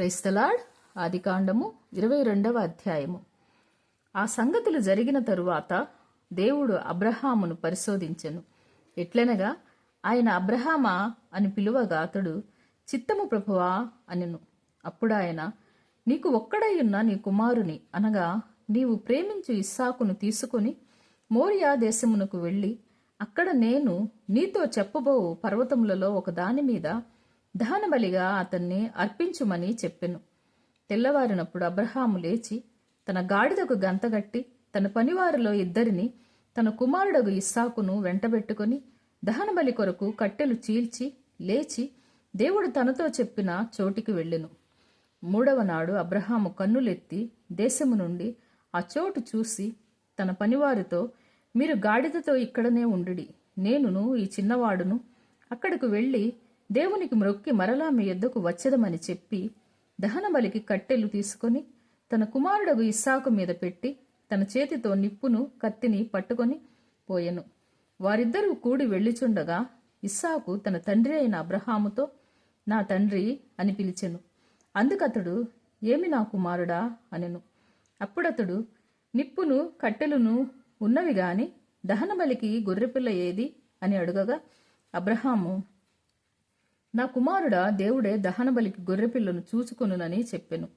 క్రైస్తలాడ్ ఆదికాండము ఇరవై రెండవ అధ్యాయము. ఆ సంగతులు జరిగిన తరువాత దేవుడు అబ్రహామును పరిశోధించెను. ఎట్లనగా ఆయన అబ్రహామా అని పిలువగా అతడు చిత్తము ప్రభువా అనెను. అప్పుడు ఆయన నీకు ఒక్కడై ఉన్న నీ కుమారుని అనగా నీవు ప్రేమించు ఇస్సాకును తీసుకుని మోరియా దేశమునకు వెళ్ళి అక్కడ నేను నీతో చెప్పబో పర్వతములలో ఒక దాని మీద దహనబలిగా అతన్ని అర్పించుమని చెప్పెను. తెల్లవారినప్పుడు అబ్రహాము లేచి తన గాడిదకు గంతగట్టి తన పనివారిలో ఇద్దరిని తన కుమారుడగు ఇస్సాకును వెంటబెట్టుకొని దహనబలి కొరకు కట్టెలు చీల్చి లేచి దేవుడు తనతో చెప్పిన చోటికి వెళ్ళెను. మూడవ నాడు అబ్రహాము కన్నులెత్తి దేశము నుండి ఆ చోటు చూసి తన పనివారితో మీరు గాడిదతో ఇక్కడనే ఉండుడి. నేనును ఈ చిన్నవాడును అక్కడికి వెళ్ళి దేవునికి మ్రొక్కి మరలా మీ యొద్దకు వచ్చదమని చెప్పి దహనబలికి కట్టెలు తీసుకొని తన కుమారుడగు ఇస్సాకు మీద పెట్టి తన చేతితో నిప్పును కత్తిని పట్టుకొని పోయెను. వారిద్దరూ కూడి వెళ్ళిచుండగా ఇస్సాకు తన తండ్రి అయిన అబ్రహాముతో నా తండ్రి అని పిలిచెను. అందుకతడు ఏమి నా కుమారుడా? అనెను. అప్పుడతడు నిప్పును కట్టెలును ఉన్నవి గాని దహనబలికి గొర్రెపిల్ల ఏది? అని అడుగగా అబ్రహాము నా కుమారుడా దేవుడే దహనబలికి గొర్రెపిల్లను చూసుకొనునని చెప్పెను.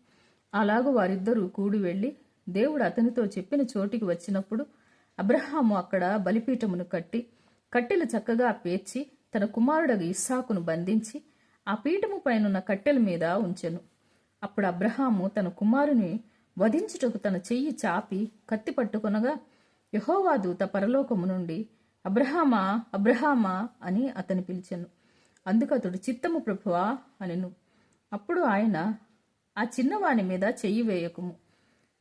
అలాగూ వారిద్దరూ కూడి వెళ్ళి దేవుడు అతనితో చెప్పిన చోటికి వచ్చినప్పుడు అబ్రహాము అక్కడ బలిపీఠమును కట్టి కట్టెలు చక్కగా పేర్చి తన కుమారుడగు ఇస్సాకును బంధించి ఆ పీఠము పైనున్న కట్టెల మీద ఉంచెను. అప్పుడు అబ్రహాము తన కుమారుని వధించుటకు తన చెయ్యి చాపి కత్తి పట్టుకొనగా యహోవా దూత పరలోకము నుండి అబ్రహామా అబ్రహామా అని అతని పిలిచెను. అందుకు అతడు చిత్తము ప్రభువా అనెను. అప్పుడు ఆయన ఆ చిన్నవాని మీద చెయ్యి వేయకుము.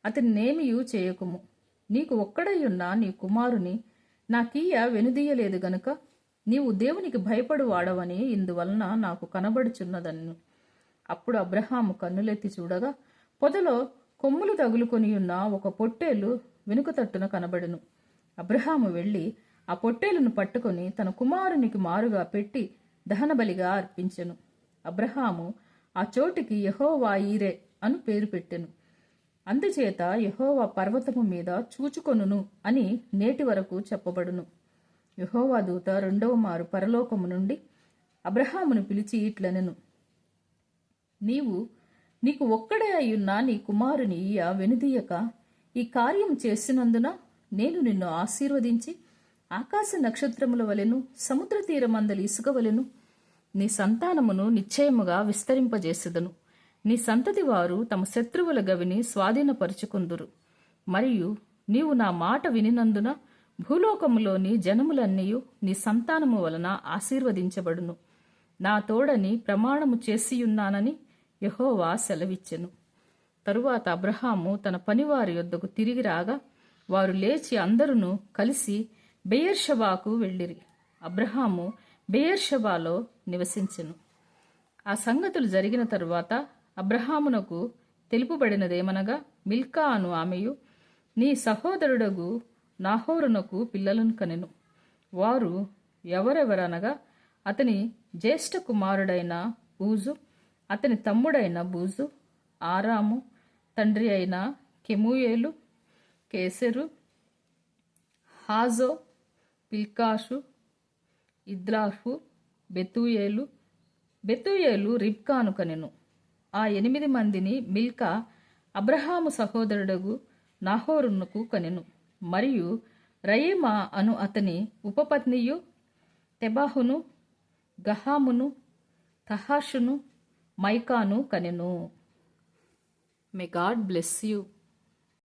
అతని నేమియు చేయకుము? నీకు ఒక్కడయ్యున్న నీ కుమారుని నాకీయ వెనుదీయలేదు గనుక నీవు దేవునికి భయపడు వాడవని ఇందువలన నాకు కనబడుచున్నదన్ను అప్పుడు అబ్రహాము కన్నులెత్తి చూడగా పొదలో కొమ్ములు తగులుకొని ఉన్న ఒక పొట్టేలు వెనుక తట్టున కనబడును. అబ్రహాము వెళ్ళి ఆ పొట్టేలును పట్టుకొని తన కుమారునికి మారుగా పెట్టి దహనబలిగా అర్పించెను. అబ్రహాము ఆ చోటికి యహోవా ఈరే అను పేరు పెట్టెను. అందుచేత యహోవా పర్వతము మీద చూచుకొనును అని నేటి వరకు చెప్పబడును. యహోవా దూత రెండవ మారు పరలోకము నుండి అబ్రహామును పిలిచి ఇట్లనెను. నీవు నీకు ఒక్కడే అయ్యున్న నీ కుమారుని ఇయ్య వెనుదీయక. ఈ కార్యం చేసినందున నేను నిన్ను ఆశీర్వదించి ఆకాశ నక్షత్రముల వలెను సముద్ర తీరమందలి ఇసుక వలెను. నీ సంతానమును నిశ్చయముగా విస్తరింపజేసెదను. నీ సంతతి వారు తమ శత్రువుల గవిని స్వాధీనపరుచుకుందురు. మరియు నీవు నా మాట వినినందున భూలోకములోని జనములన్నీయు నీ సంతానము వలన ఆశీర్వదించబడును. నా తోడని ప్రమాణము చేసియున్నానని యహోవా సెలవిచ్చెను. తరువాత అబ్రహాము తన పనివారి యొద్దకు తిరిగి రాగా వారు లేచి అందరును కలిసి బెయర్షబాకు వెళ్ళిరి. అబ్రహాము బెయర్షబాలో నివసించెను. ఆ సంగతులు జరిగిన తరువాత అబ్రహామునకు తెలుపుబడినదేమనగా మిల్కా అను ఆమెయు నీ సహోదరుడగు నాహోరునకు పిల్లలను కనెను. వారు ఎవరెవరనగా అతని జ్యేష్ఠ కుమారుడైన బూజు అతని తమ్ముడైన బూజు ఆరాము తండ్రి అయిన కెమూయేలు కేసెరు హాజో పిల్కాషు ఇద్లాఫు బెతూయేలు బెతూయేలు రిబ్కాను కనెను ఆ ఎనిమిది మందిని మిల్కా అబ్రహాము సహోదరుడగు నాహోరునకు కనెను మరియు రయీమా అను అతని ఉపపత్నియు తెబాహును గహామును తహాషును మైకాను కనెను మే గాడ్ బ్లెస్ యూ